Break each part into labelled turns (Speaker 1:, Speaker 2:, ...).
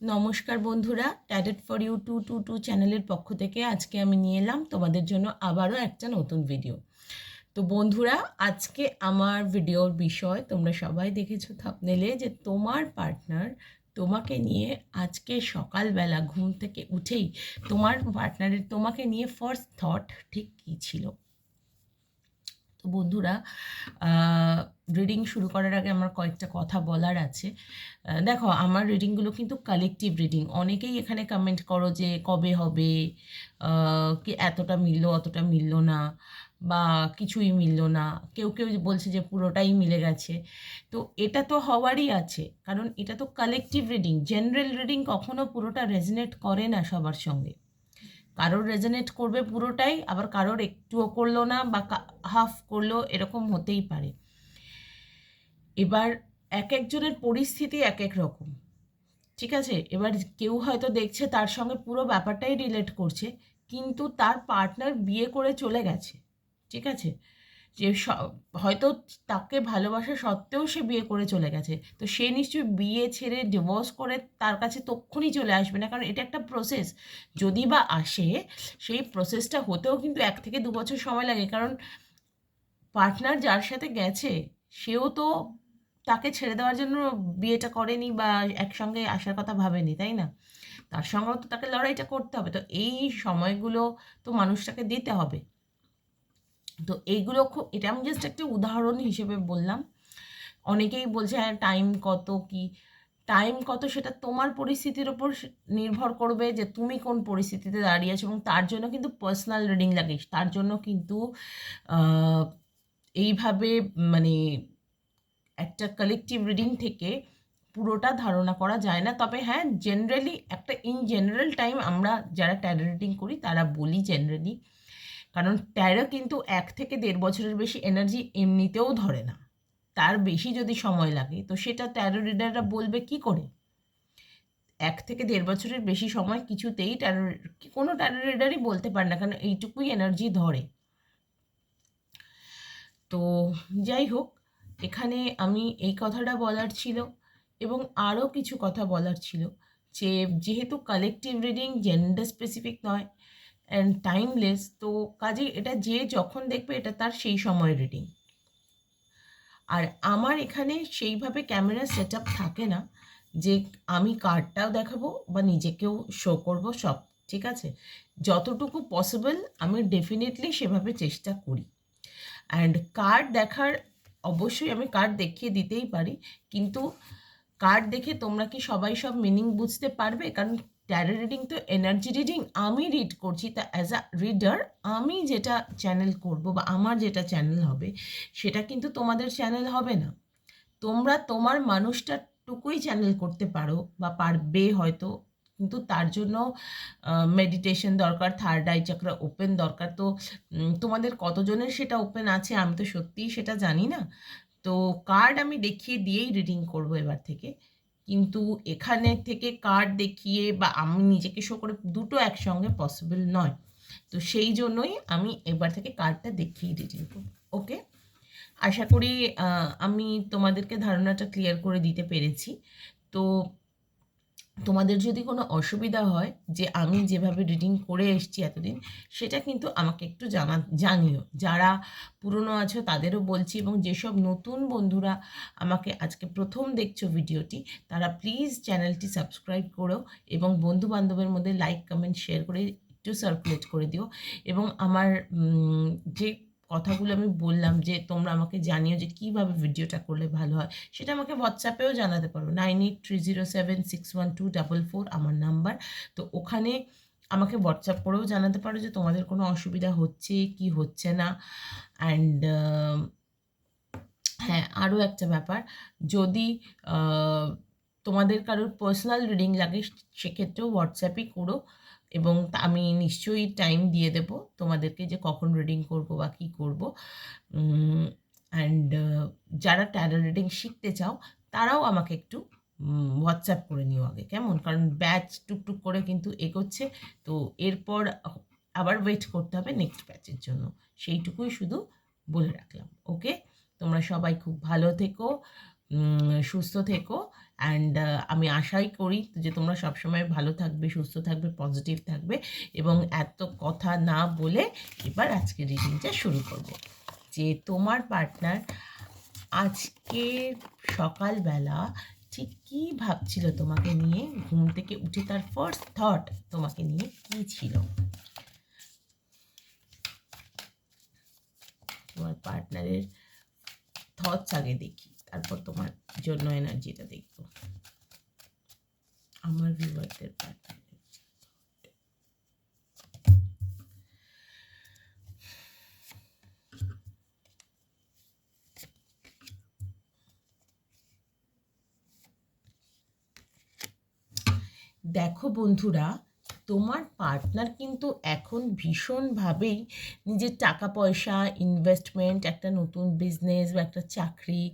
Speaker 1: নমস্কার বন্ধুরা ট্যাডেড for you two two two চ্যানেলের পক্ষ থেকে আজকে আমি নিয়ে এলাম তোমাদের জন্য আবারও একটা নতুন ভিডিও তো বন্ধুরা, আজকে আমার ভিডিওর বিষয় তোমরা সবাই দেখেছ থাপনেলে যে তোমার পার্টনার তোমাকে নিয়ে আজকে সকালবেলা ঘুম থেকে উঠেই তোমার পার্টনারের তোমাকে নিয়ে ফার্স্ট থট ঠিক কী ছিল? তো বন্ধুরা রিডিং শুরু করার আগে আমার কয়েকটা কথা বলার আছে। দেখো, আমার রিডিংগুলো কিন্তু কালেকটিভ রিডিং অনেকেই এখানে কমেন্ট করো যে কবে হবে কি এতটা মিললো, অতটা মিললো না, বা কিছুই মিললো না। কেউ কেউ বলছে যে পুরোটাই মিলে গেছে। তো এটা তো হওয়ারই আছে, কারণ এটা তো কালেকটিভ রিডিং জেনারেল রিডিং কখনো পুরোটা রেজনেট করে না সবার সঙ্গে। কারোর রেজনেট করবে পুরোটাই, আবার কারোর একটুও করল না বা হাফ করল, এরকম হতেই পারে। এবার এক একজনের পরিস্থিতি এক এক রকম। ঠিক আছে? এবার কেউ হয়তো দেখছে তার সঙ্গে পুরো ব্যাপারটাই রিলেট করছে, কিন্তু তার পার্টনার বিয়ে করে চলে গেছে। ঠিক আছে? যে হয়তো তাকে ভালোবাসা সত্ত্বেও সে বিয়ে করে চলে গেছে। তো সে নিশ্চয়ই বিয়ে ছেড়ে ডিভোর্স করে তার কাছে তক্ষুনি চলে আসবে না, কারণ এটা একটা প্রসেস যদি বা আসে, সেই প্রসেসটা হতেও কিন্তু এক থেকে দু বছর সময় লাগে, কারণ পার্টনার যার সাথে গেছে, সেও তো তাকে ছেড়ে দেওয়ার জন্য বিয়েটা করেনি বা একসঙ্গে আসার কথা ভাবেনি, তাই না? তার সঙ্গেও তো তাকে লড়াইটা করতে হবে। তো এই সময়গুলো তো মানুষটাকে দিতে হবে। তো এইগুলো খুব, এটা আমি জাস্ট একটা উদাহরণ হিসেবে বললাম। অনেকেই বলছে হ্যাঁ টাইম কত কি? টাইম কত সেটা তোমার পরিস্থিতির ওপর নির্ভর করবে যে তুমি কোন পরিস্থিতিতে দাঁড়িয়ে আছো এবং তার জন্য কিন্তু পার্সোনাল রিডিং লাগে। তার জন্য কিন্তু এইভাবে মানে একটা কালেকটিভ রিডিং থেকে পুরোটা ধারণা করা যায় না। তবে হ্যাঁ জেনারেলি একটা ইন জেনারেল টাইম আমরা যারা ট্যারো রিডিং করি, তারা বলি জেনারেলি কারণ ট্যারো কিন্তু এক থেকে দেড় বছরের বেশি এনার্জি এমনিতেও ধরে না। তার বেশি যদি সময় লাগে, তো সেটা ট্যারো রিডাররা বলবে কি করে? এক থেকে দেড় বছরের বেশি সময় কিছুতেই ট্যারো কোনো ট্যারো রিডারই বলতে পারে না, কারণ এইটুকুই এনার্জি ধরে। তো যাই হোক এখানে আমি এই কথাটা বলার ছিল এবং আরও কিছু কথা বলার ছিল যে যেহেতু কালেকটিভ রিডিং জেন্ডার স্পেসিফিক নয় অ্যান্ড টাইমলেস তো কাজে এটা যে যখন দেখবে এটা তার সেই সময় রিডিং আর আমার এখানে সেইভাবে ক্যামেরা সেট আপ থাকে না যে আমি কার্ডটাও দেখাবো বা নিজেকেও শো করব সব, ঠিক আছে? যতটুকু পসিবল আমি ডেফিনেটলি সেভাবে চেষ্টা করি। অ্যান্ড কার্ড দেখার অবশ্যই আমি কার্ড দেখিয়ে দিতেই পারি। কিন্তু কার্ড দেখে তোমরা কি সবাই সব মিনিং বুঝতে পারবে? কারণ ট্যারো রিডিং তো এনার্জি রিডিং আমি রিড করছি। তা অ্যাজ আ রিডার আমি যেটা চ্যানেল করব বা আমার যেটা চ্যানেল হবে, সেটা কিন্তু তোমাদের চ্যানেল হবে না। তোমরা তোমার মানুষটা টুকুই চ্যানেল করতে পারো বা পারবে হয়তো কিন্তু তার জন্য মেডিটেশন দরকার থার্ড আই চাকরা ওপেন দরকার। তো তোমাদের কতজনের সেটা ওপেন আছে আমি তো সত্যিই সেটা জানি না। তো কার্ড আমি দেখিয়ে দিয়েই রিডিং করব এবার থেকে। কিন্তু এখানে থেকে কার্ড দেখিয়ে বা আমি নিজেকে শো করে দুটো একসঙ্গে পসিবল নয়। তো সেই জন্যই আমি এবার থেকে কার্ডটা দেখিয়ে রিডিং করব। ওকে আশা করি আমি তোমাদেরকে ধারণাটা ক্লিয়ার করে দিতে পেরেছি। তো তোমাদের যদি কোনো অসুবিধা হয় যে আমি যেভাবে রিডিং করে এসেছি এতদিন, সেটা কিন্তু আমাকে একটু জানা, জানিও। যারা পুরনো আছো তাদেরও বলছি এবং যেসব নতুন বন্ধুরা আমাকে আজকে প্রথম দেখছ ভিডিওটি, তারা প্লিজ চ্যানেলটি সাবস্ক্রাইব করো এবং বন্ধু বান্ধবের মধ্যে লাইক কমেন্ট শেয়ার করে একটু সার্কুলেট করে দিও। এবং আমার যে কথাগুলো আমি বললাম যে, তোমরা আমাকে জানিও যে কীভাবে ভিডিওটা করলে ভালো হয়। সেটা আমাকে হোয়াটসঅ্যাপেও জানাতে পারো। Nine eight three zero seven six one two double four আমার নাম্বার তো ওখানে আমাকে হোয়াটসঅ্যাপ করেও জানাতে পারো যে, তোমাদের কোনো অসুবিধা হচ্ছে, কি হচ্ছে না? অ্যান্ড হ্যাঁ আরও একটা ব্যাপার। যদি তোমাদের কারোর পার্সোনাল রিডিং লাগে, সেক্ষেত্রেও হোয়াটসঅ্যাপই করো। এবং আমি নিশ্চয়ই টাইম দিয়ে দেব তোমাদেরকে যে কখন রিডিং করব বা কী করব। অ্যান্ড যারা ট্যারো রিডিং শিখতে চাও, তারাও আমাকে একটু হোয়াটসঅ্যাপ করে নিও আগে, কেমন? কারণ ব্যাচ টুকটুক করে কিন্তু এগোচ্ছে, তো এরপর আবার ওয়েট করতে হবে নেক্সট ব্যাচের জন্য। সেইটুকুই শুধু বলে রাখলাম ওকে তোমরা সবাই খুব ভালো থেকো সুস্থ থেকো অ্যান্ড আমি আশাই করি যে তোমরা সবসময় ভালো থাকবে, সুস্থ থাকবে পজিটিভ থাকবে এবং এত কথা না বলে এবার আজকে রিডিংটা শুরু করব। যে তোমার পার্টনার আজকে সকালবেলা ঠিক কী ভাবছিল তোমাকে নিয়ে? ঘুম থেকে উঠে তার ফার্স্ট থট তোমাকে নিয়ে কী ছিল? তোমার পার্টনারের থটস আগে দেখি তারপর তোমার জন্য এনার্জিটা দেখব। আমার ভিউয়ারদের দেখো বন্ধুরা তোমার পার্টনার কিন্তু এখন ভীষণভাবেই নিজের টাকা পয়সা ইনভেস্টমেন্ট একটা নতুন বিজনেস বা একটা চাকরি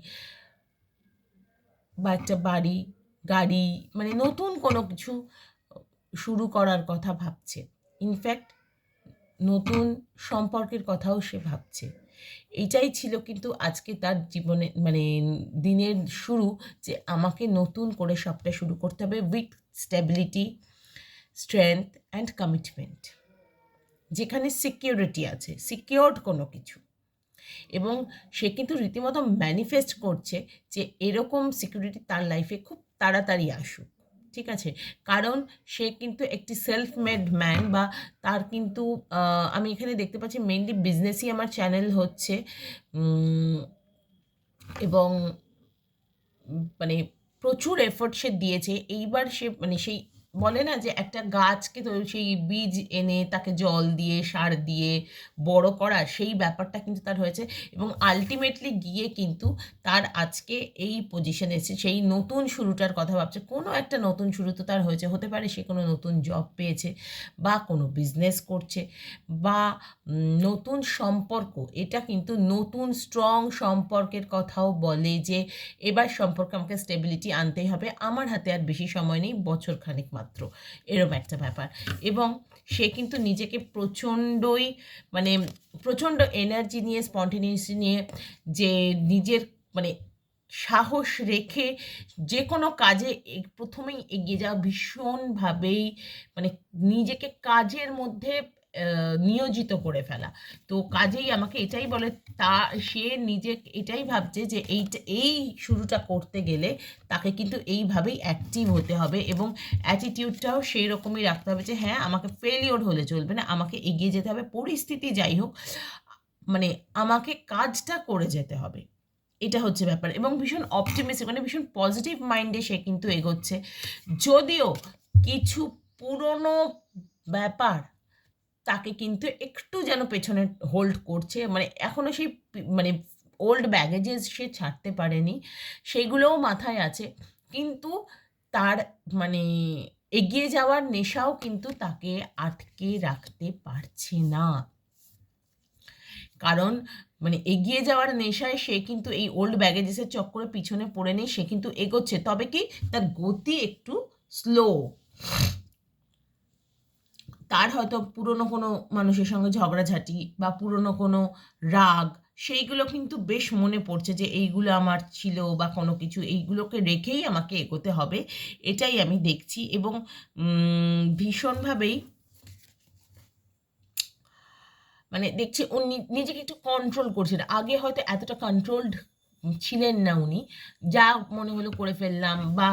Speaker 1: বা একটা বাড়ি, গাড়ি মানে নতুন কোনো কিছু শুরু করার কথা ভাবছে। ইনফ্যাক্ট নতুন সম্পর্কের কথাও সে ভাবছে। এইটাই ছিল কিন্তু আজকে তার জীবনে মানে দিনের শুরু যে আমাকে নতুন করে সবটা শুরু করতে হবে with stability strength and commitment যেখানে সিকিউরিটি আছে সিকিওর্ড কোনো কিছু। এবং সে কিন্তু রীতিমতো ম্যানিফেস্ট করছে যে এরকম সিকিউরিটি তার লাইফে খুব তাড়াতাড়ি আসুক, ঠিক আছে? কারণ সে কিন্তু একটি সেলফ মেড ম্যান বা তার কিন্তু আমি এখানে দেখতে পাচ্ছি মেনলি বিজনেসই আমার চ্যানেল হচ্ছে এবং মানে প্রচুর এফোর্ট সে দিয়েছে। এইবার সে মানে সেই বলে না যে একটা গাছকে তো সেই বীজ এনে তাকে জল দিয়ে, সার দিয়ে বড় করা, সেই ব্যাপারটা কিন্তু তার হয়েছে। এবং আলটিমেটলি গিয়ে কিন্তু তার আজকে এই পজিশনে এসে সেই নতুন শুরুটার কথা ভাবছে। কোনো একটা নতুন শুরু তো তার হয়েছে। হতে পারে সে কোনো নতুন জব পেয়েছে বা কোনো বিজনেস করছে বা নতুন সম্পর্ক। এটা কিন্তু নতুন স্ট্রং সম্পর্কের কথাও বলে যে, এবার সম্পর্কে আমাকে স্টেবিলিটি আনতেই হবে। আমার হাতে আর বেশি সময় নেই। বছর খানিক মাত্র। মাত্র। এরম একটা ব্যাপার। এবং সে কিন্তু নিজেকে প্রচণ্ডই মানে প্রচণ্ড এনার্জি নিয়ে স্পন্টেনিয়াসি নিয়ে যে নিজের মানে সাহস রেখে যে কোনো কাজে প্রথমেই এগিয়ে যাওয়া ভীষণভাবেই মানে নিজেকে কাজের মধ্যে নিয়োজিত করে ফেলা। তো কাজেই আমাকে এটাই বলে, তা সে নিজে এটাই ভাবছে যে এইটা এই শুরুটা করতে গেলে তাকে কিন্তু এইভাবেই অ্যাক্টিভ হতে হবে এবং অ্যাটিটিউডটাও সেই রকমই রাখতে হবে যে হ্যাঁ আমাকে ফেলিওর হলে চলবে না, আমাকে এগিয়ে যেতে হবে, পরিস্থিতি যাই হোক মানে আমাকে কাজটা করে যেতে হবে। এটা হচ্ছে ব্যাপার এবং ভীষণ অপটিমিস্টিক মানে ভীষণ পজিটিভ মাইন্ডে সে কিন্তু এগোচ্ছে। যদিও কিছু পুরনো ব্যাপার তাকে কিন্তু একটু যেন পেছনে হোল্ড করছে। মানে এখনও সেই মানে ওল্ড ব্যাগেজেস সে ছাড়তে পারেনি, সেগুলোও মাথায় আছে। কিন্তু তার মানে এগিয়ে যাওয়ার নেশাও কিন্তু তাকে আটকে রাখতে পারছে না। কারণ মানে এগিয়ে যাওয়ার নেশায় সে কিন্তু এই ওল্ড ব্যাগেজেসের চক্করে পিছনে পড়ে নেই, সে কিন্তু এগোচ্ছে। তবে কি তার গতি একটু স্লো তার হয়তো পুরনো কোনো মানুষের সঙ্গে ঝগড়াঝাটি বা পুরনো কোনো রাগ, সেইগুলো কিন্তু বেশ মনে পড়ছে যে এইগুলো আমার ছিল বা কোনো কিছু, এইগুলোকে রেখেই আমাকে এগোতে হবে, এটাই আমি দেখছি। এবং ভীষণভাবেই মানে দেখছি উনি নিজেকে একটু কন্ট্রোল করছেন আগে হয়তো এতটা কন্ট্রোলড ছিলেন না উনি। যা মনে হলো করে ফেললাম বা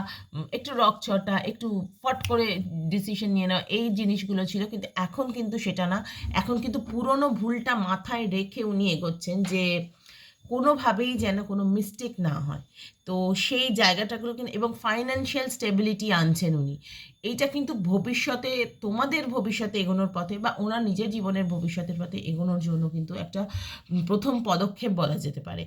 Speaker 1: একটু রকচটা একটু ফট করে ডিসিশন নিয়ে নেওয়া, এই জিনিসগুলো ছিল। কিন্তু এখন কিন্তু সেটা না। এখন কিন্তু পুরনো ভুলটা মাথায় রেখে উনি এগোচ্ছেন যে কোনোভাবেই যেন কোনো মিস্টেক না হয়। তো সেই জায়গাটাগুলো কিন্তু এবং ফাইন্যান্সিয়াল স্টেবিলিটি আনছেন উনি। এইটা কিন্তু ভবিষ্যতে, তোমাদের ভবিষ্যতে এগোনোর পথে বা ওনার নিজের জীবনের ভবিষ্যতের পথে এগোনোর জন্য কিন্তু একটা প্রথম পদক্ষেপ বলা যেতে পারে।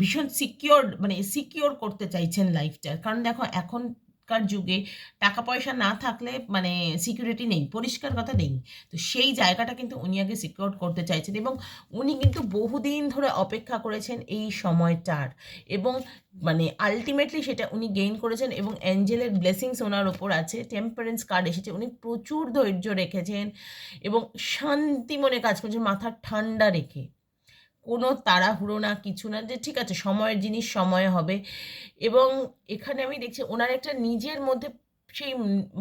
Speaker 1: ভীষণ সিকিওর মানে সিকিওর করতে চাইছেন লাইফটা কারণ দেখো, এখন কার যুগে টাকা পয়সা না থাকলে মানে সিকিউরিটি নেই, পরিষ্কার কথা নেই। তো সেই জায়গাটা কিন্তু উনি আগে সিকিউর করতে চাইছেন এবং উনি কিন্তু বহুদিন ধরে অপেক্ষা করেছেন এই সময়টার এবং মানে আলটিমেটলি সেটা উনি গেইন করেছেন এবং অ্যাঞ্জেলের ব্লেসিংস ওনার ওপর আছে টেম্পারেন্স কার্ড এসেছে, উনি প্রচুর ধৈর্য রেখেছেন এবং শান্তি মনে কাজ করছেন, মাথা ঠান্ডা রেখে। কোনো তাড়াহুড়ো না, কিছু না, যে ঠিক আছে, সময়ের জিনিস সময়ে হবে। এবং এখানে আমি দেখছি ওনার একটা নিজের মধ্যে সেই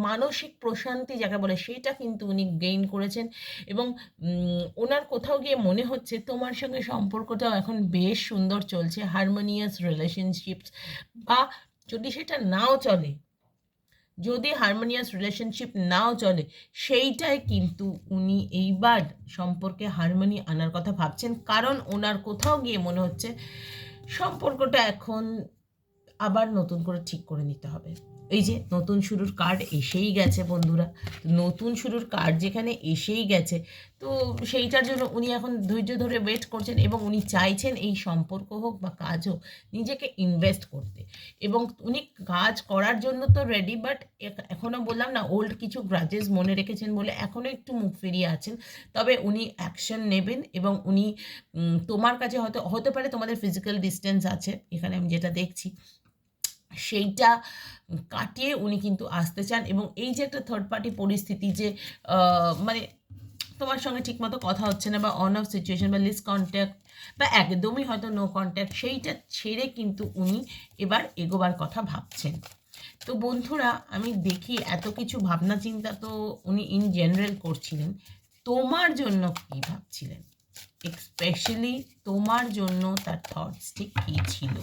Speaker 1: মানসিক প্রশান্তি যাকে বলে সেইটা কিন্তু উনি গেইন করেছেন। এবং ওনার কোথাও গিয়ে মনে হচ্ছে তোমার সঙ্গে সম্পর্কটাও এখন বেশ সুন্দর চলছে হারমোনিয়াস রিলেশনশিপস বা যদি সেটা নাও চলে যদি হারমোনিয়াস রিলেশনশিপ নাও চলে, সেইটাই কিন্তু উনি এইবার সম্পর্কে হারমোনি আনার কথা ভাবছেন। কারণ ওনার কোথাও গিয়ে মনে হচ্ছে সম্পর্কটা এখন আবার নতুন করে ঠিক করে নিতে হবে। এই যে নতুন শুরুর কার্ড এসেই গেছে বন্ধুরা। নতুন শুরুর কার্ড যেখানে এসেই গেছে তো সেইটার জন্য উনি এখন ধৈর্য ধরে ওয়েট করছেন এবং উনি চাইছেন এই সম্পর্ক হোক বা কাজ হোক, নিজেকে ইনভেস্ট করতে। এবং উনি কাজ করার জন্য তো রেডি বাট এখনও বললাম না ওল্ড কিছু গ্রাজেস মনে রেখেছেন বলে এখনও একটু মুখ ফিরিয়ে আছেন। তবে উনি অ্যাকশন নেবেন এবং উনি তোমার কাছে হয়তো, হতে পারে তোমাদের ফিজিক্যাল ডিস্টেন্স আছে, এখানে আমি যেটা দেখছি। সেইটা কাটিয়ে উনি কিন্তু আসতে চান এবং এই যে একটা থার্ড পার্টি পরিস্থিতি যে মানে তোমার সঙ্গে ঠিকমতো কথা হচ্ছে না বা অন অফ সিচুয়েশন বা লিস কন্ট্যাক্ট বা একদমই হয়তো নো কন্ট্যাক্ট সেইটা ছেড়ে কিন্তু উনি এবার এগোবার কথা ভাবছেন। তো বন্ধুরা, আমি দেখি এত কিছু ভাবনা চিন্তা তো উনি ইন জেনারেল করছিলেন। তোমার জন্য কি ভাবছিলেন? এক্সপেশালি তোমার জন্য তার থটস ঠিক কী ছিল?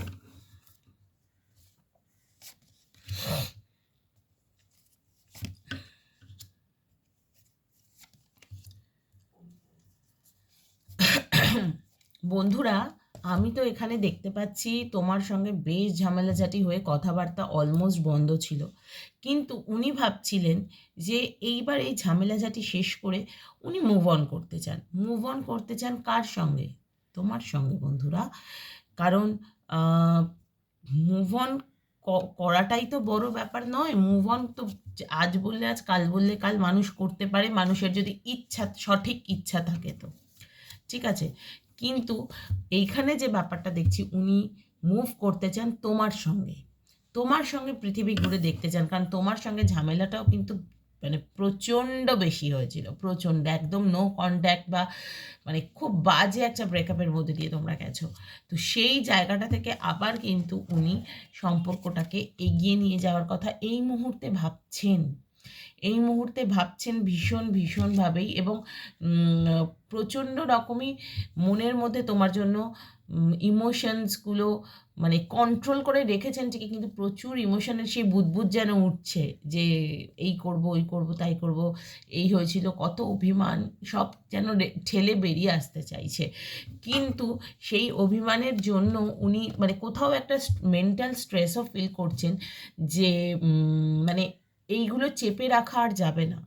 Speaker 1: বন্ধুরা, আমি তো এখানে দেখতে পাচ্ছি তোমার সঙ্গে বেশ ঝামেলাঝাটি হয়ে কথাবার্তা অলমোস্ট বন্ধ ছিল। কিন্তু উনি ভাবছিলেন যে এইবার এই ঝামেলাঝাটি শেষ করে উনি মুভ অন করতে চান। মুভ অন করতে চান কার সঙ্গে? তোমার সঙ্গে, বন্ধুরা। কারণ মুভ অন করাটাই তো বড় ব্যাপার নয়। মুভ অন তো আজ বললে আজ, কাল বললে কাল মানুষ করতে পারে। মানুষের যদি ইচ্ছা, সঠিক ইচ্ছা থাকে তো। ঠিক আছে? কিন্তু এইখানে যে ব্যাপারটা দেখছি, উনি মুভ করতে চান তোমার সঙ্গে। তোমার সঙ্গে পৃথিবী ঘুরে দেখতে চান, কারণ তোমার সঙ্গে ঝামেলাটাও কিন্তু মানে প্রচণ্ড বেশি হয়েছিল, প্রচণ্ড, একদম নো কন্ট্যাক্ট বা মানে খুব বাজে একটা ব্রেকআপের মধ্যে দিয়ে তোমরা গেছো। তো সেই জায়গাটা থেকে আবার কিন্তু উনি সম্পর্কটাকে এগিয়ে নিয়ে যাওয়ার কথা এই মুহূর্তে ভাবছেন। এই মুহূর্তে ভাবছেন ভীষণ, ভীষণভাবেই এবং প্রচণ্ড রকমই মনের মধ্যে তোমার জন্য ইমোশনসগুলো মানে কন্ট্রোল করে রেখেছেন ঠিকই, কিন্তু প্রচুর ইমোশনের সেই বুদবুদ যেন উঠছে যে এই করব, ওই করব, তাই করব, এই হয়েছিল, কত অভিমান, সব যেন ঠেলে বেরিয়ে আসতে চাইছে। কিন্তু সেই অভিমানের জন্য উনি মানে কোথাও একটা মেন্টাল স্ট্রেসও ফিল করছেন যে মানে এইগুলো চেপে রাখা আর যাবে না।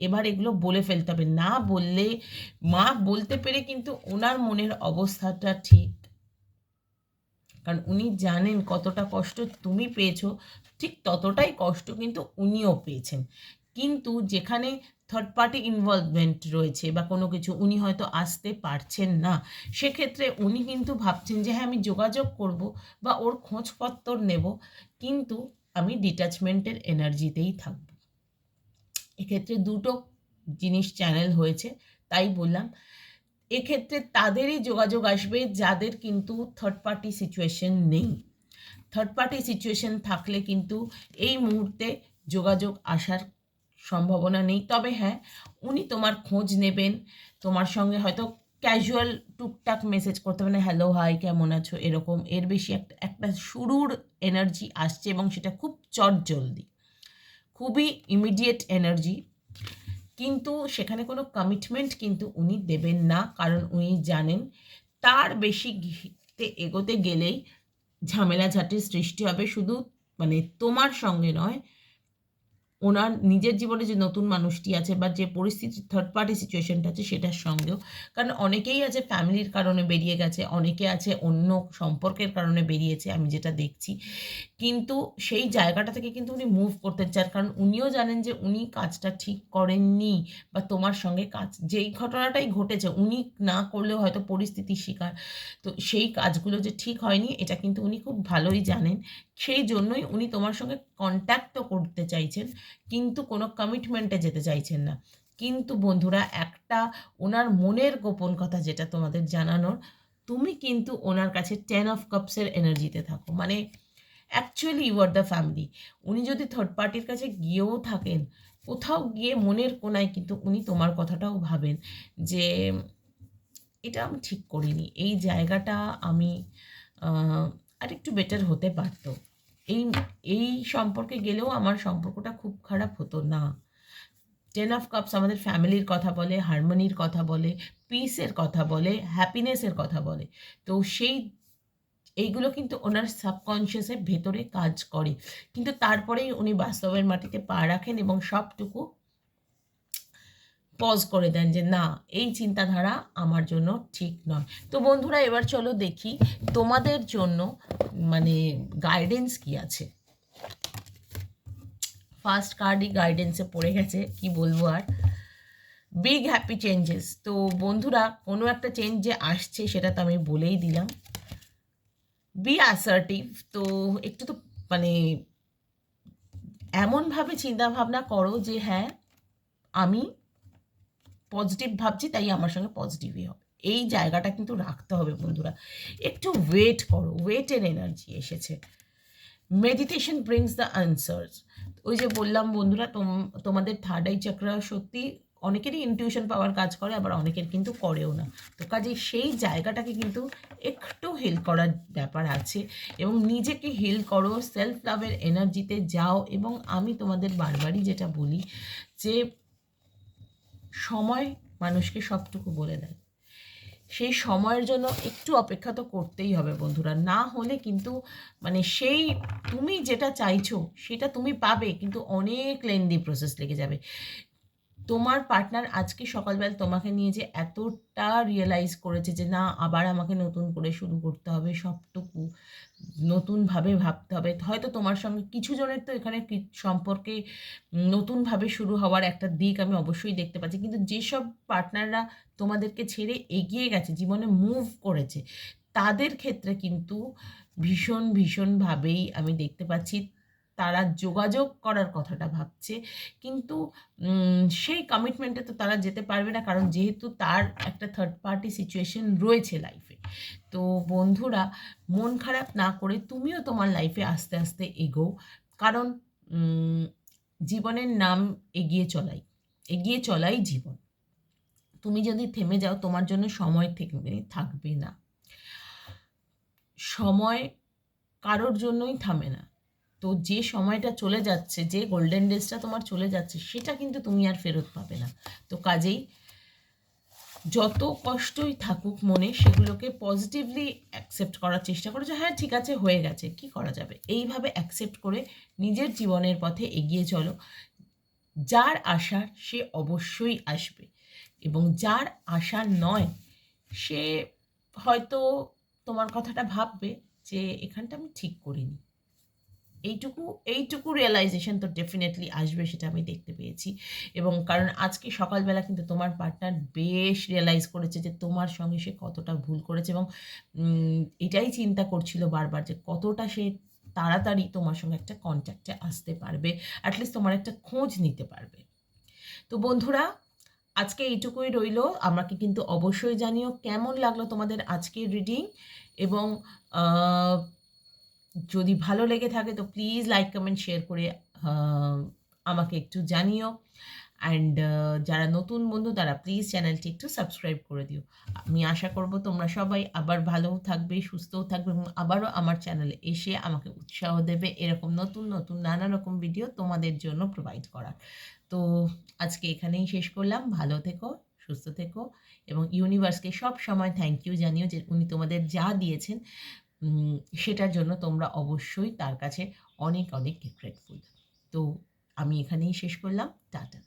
Speaker 1: এবার এগুলো বলে ফেলতে হবে। না বললে, মা বলতে পেরে কিন্তু ওনার মনের অবস্থাটা ঠিক। কারণ উনি জানেন কতটা কষ্ট তুমি পেয়েছ, ঠিক ততটাই কষ্ট কিন্তু উনিও পেয়েছেন। কিন্তু যেখানে থার্ড পার্টি ইনভলভমেন্ট রয়েছে বা কোনো কিছু উনি হয়তো আসতে পারছেন না, সেক্ষেত্রে উনি কিন্তু ভাবছেন যে হ্যাঁ আমি যোগাযোগ করব বা ওর খোঁজপত্তর নেব। কিন্তু আমি ডিট্যাচমেন্টের এনার্জিতেই থাকব। এক্ষেত্রে দুটো জিনিস চ্যানেল হয়েছে, তাই বললাম। এক্ষেত্রে তাদেরই যোগাযোগ আসবে, যাদের কিন্তু থার্ড পার্টি সিচুয়েশন নেই। থার্ড পার্টি সিচুয়েশন থাকলে কিন্তু এই মুহূর্তে যোগাযোগ আসার সম্ভাবনা নেই। তবে হ্যাঁ উনি তোমার খোঁজ নেবেন, তোমার সঙ্গে হয়তো ক্যাজুয়াল টুকটাক মেসেজ করতে পারেন হ্যালো হাই কেমন আছো? এরকম। এর বেশি একটা একটা শুরুর এনার্জি আসছে এবং সেটা খুব চট জলদি খুবই ইমিডিয়েট এনার্জি কিন্তু সেখানে কোনো কমিটমেন্ট কিন্তু উনি দেবেন না, কারণ উনি জানেন তার বেশি ঘিতে এগোতে গেলেই ঝামেলাঝাটির সৃষ্টি হবে। শুধু মানে তোমার সঙ্গে নয় ওনার নিজের জীবনে যে নতুন মানুষটি আছে বা যে পরিস্থিতি থার্ড পার্টি সিচুয়েশনটা আছে সেটার সঙ্গেও। কারণ অনেকেই আছে ফ্যামিলির কারণে বেরিয়ে গেছে, অনেকে আছে অন্য সম্পর্কের কারণে বেরিয়েছে, আমি যেটা দেখছি। কিন্তু সেই জায়গাটা থেকে কিন্তু উনি মুভ করতে চান, কারণ উনিও জানেন যে উনি কাজটা ঠিক করেননি বা তোমার সঙ্গে কাজ, যেই ঘটনাটাই ঘটেছে, উনি না করলেও হয়তো পরিস্থিতির শিকার। তো সেই কাজগুলো যে ঠিক হয়নি, এটা কিন্তু উনি খুব ভালোই জানেন। সেই জন্যই উনি তোমার সঙ্গে কন্ট্যাক্টও করতে চাইছেন, কিন্তু কোনো কমিটমেন্টে যেতে চাইছেন না। কিন্তু বন্ধুরা, একটা ওনার মনের গোপন কথা যেটা তোমাদের জানানোর, তুমি কিন্তু ওনার কাছে টেন অফ কাপসের এনার্জিতে থাকো। মানে actually you are the family উনি যদি থার্ড পার্টির কাছে গিয়েও থাকেন, কোথাও গিয়ে মনের কোনায় কিন্তু উনি তোমার কথাটাও ভাবেন যে, এটা আমি ঠিক করিনি। এই জায়গাটা আমি আরেকটু বেটার হতে পারতো। এই এই সম্পর্কে গেলেও আমার সম্পর্কটা খুব খারাপ হতো, না। টেন অফ কাপস আমাদের ফ্যামিলির কথা বলে, হারমোনির কথা বলে, পিসের কথা বলে, হ্যাপিনেসের কথা বলে। তো সেই, এইগুলো কিন্তু ওনার সাবকনশিয়াসের ভেতরে কাজ করে। কিন্তু তারপরেই উনি বাস্তবের মাটিতে পা রাখেন এবং সবটুকু পজ করে দেন যে, না, এই চিন্তাধারা আমার জন্য ঠিক নয়। তো বন্ধুরা, এবার চলো দেখি তোমাদের জন্য মানে গাইডেন্স কি আছে? ফার্স্ট কার্ডই গাইডেন্সে পড়ে গেছে, কি বলব আর? বিগ হ্যাপি চেঞ্জেস তো বন্ধুরা, কোনো একটা চেঞ্জ যে আসছে, সেটা তো আমি বলেই দিলাম। বি অ্যাসার্টিভ তো একটু তো মানে এমনভাবে চিন্তাভাবনা করো যে হ্যাঁ আমি পজিটিভ ভাবছি, তাই আমার সঙ্গে পজিটিভই হবে। এই জায়গাটা কিন্তু রাখতে হবে বন্ধুরা। একটু ওয়েট করো ওয়েটের এনার্জি এসেছে। মেডিটেশন ব্রিংস দ্য আনসার্স ওই যে বললাম বন্ধুরা তোমাদের থার্ড আই চক্রা সত্যি অনেকেরই ইনটিউশন পাওয়ার কাজ করে, আবার অনেকের কিন্তু করেও না। তো কাজে সেই জায়গাটাকে কিন্তু একটু হিল করার ব্যাপার আছে এবং নিজেকে হিল করো সেলফ লাভের এনার্জিতে যাও এবং আমি তোমাদের বারবারই যেটা বলি যে সময় মানুষকে সবটুকু বলে দেয়। সেই সময়ের জন্য একটু অপেক্ষা তো করতেই হবে বন্ধুরা। না হলে কিন্তু মানে সেই তুমি যেটা চাইছো, সেটা তুমি পাবে, কিন্তু অনেক লেন্দি প্রসেস লেগে যাবে। তোমার পার্টনার আজকে সকালবেলা তোমাকে নিয়ে যে এতটা রিয়েলাইজ করেছে যে, না, আবার আমাকে নতুন করে শুরু করতে হবে সবটুকু। নতুনভাবে ভাবতে হবে। হয়তো তোমার সঙ্গে কিছু জনের তো এখানে সম্পর্কে নতুনভাবে শুরু হওয়ার একটা দিক আমি অবশ্যই দেখতে পাচ্ছি। কিন্তু যেসব পার্টনাররা তোমাদেরকে ছেড়ে এগিয়ে গেছে, জীবনে মুভ করেছে, তাদের ক্ষেত্রে কিন্তু ভীষণ, ভীষণভাবেই আমি দেখতে পাচ্ছি তারা যোগাযোগ করার কথাটা ভাবছে। কিন্তু সেই কমিটমেন্টে তো তারা যেতে পারবে না, কারণ যেহেতু তার একটা থার্ড পার্টি সিচুয়েশন রয়েছে লাইফে তো বন্ধুরা, মন খারাপ না করে তুমিও তোমার লাইফে আস্তে আস্তে এগো। কারণ জীবনের নাম এগিয়ে চলাই এগিয়ে চলাই জীবন। তুমি যদি থেমে যাও, তোমার জন্য সময় থেকে থাকবে না। সময় কারোর জন্যই থামে না। তো যে সময়টা চলে যাচ্ছে, যে গোল্ডেন ডেজটা তোমার চলে যাচ্ছে, সেটা কিন্তু তুমি আর ফেরত পাবে না। তো কাজেই যত কষ্টই থাকুক মনে, সেগুলোকে পজিটিভলি অ্যাকসেপ্ট করার চেষ্টা করো যে হ্যাঁ ঠিক আছে, হয়ে গেছে, কি করা যাবে? এইভাবে অ্যাকসেপ্ট করে নিজের জীবনের পথে এগিয়ে চলো। যার আশা, সে অবশ্যই আসবে। এবং যার আশা নয়, সে হয়তো তোমার কথাটা ভাববে যে, এখানটা আমি ঠিক করিনি। এইটুকু এইটুকু রিয়েলাইজেশন তো ডেফিনেটলি আসবে সেটা আমি দেখতে পেয়েছি। এবং কারণ আজকে সকালবেলা কিন্তু তোমার পার্টনার বেশ রিয়েলাইজ করেছে যে তোমার সঙ্গে সে কতটা ভুল করেছে এবং এটাই চিন্তা করছিল বারবার যে কতটা সে তাড়াতাড়ি তোমার সঙ্গে একটা কন্ট্যাক্টে আসতে পারবে অ্যাটলিস্ট তোমার একটা খোঁজ নিতে পারবে। তো বন্ধুরা, আজকে এইটুকুই রইল। আমাকে কিন্তু অবশ্যই জানিও কেমন লাগল তোমাদের আজকের রিডিং এবং যদি ভালো লেগে থাকে তো প্লিজ লাইক কমেন্ট শেয়ার করে আমাকে একটু জানিও। অ্যান্ড যারা নতুন বন্ধু তারা প্লিজ চ্যানেলটি একটু সাবস্ক্রাইব করে দিও। আমি আশা করব তোমরা সবাই আবার ভালোও থাকবে, সুস্থও থাকবে এবং আবারও আমার চ্যানেলে এসে আমাকে উৎসাহ দেবে এরকম নতুন নতুন নানা রকম ভিডিও তোমাদের জন্য প্রোভাইড করার। তো আজকে এখানেই শেষ করলাম। ভালো থেকো, সুস্থ থেকো এবং ইউনিভার্সকে সব সময় থ্যাংক ইউ জানিও যে উনি তোমাদের যা দিয়েছেন। সেটার জন্য তোমরা অবশ্যই তার কাছে অনেক অনেক গ্রেটফুল তো আমি এখানেই শেষ করলাম। টাটা।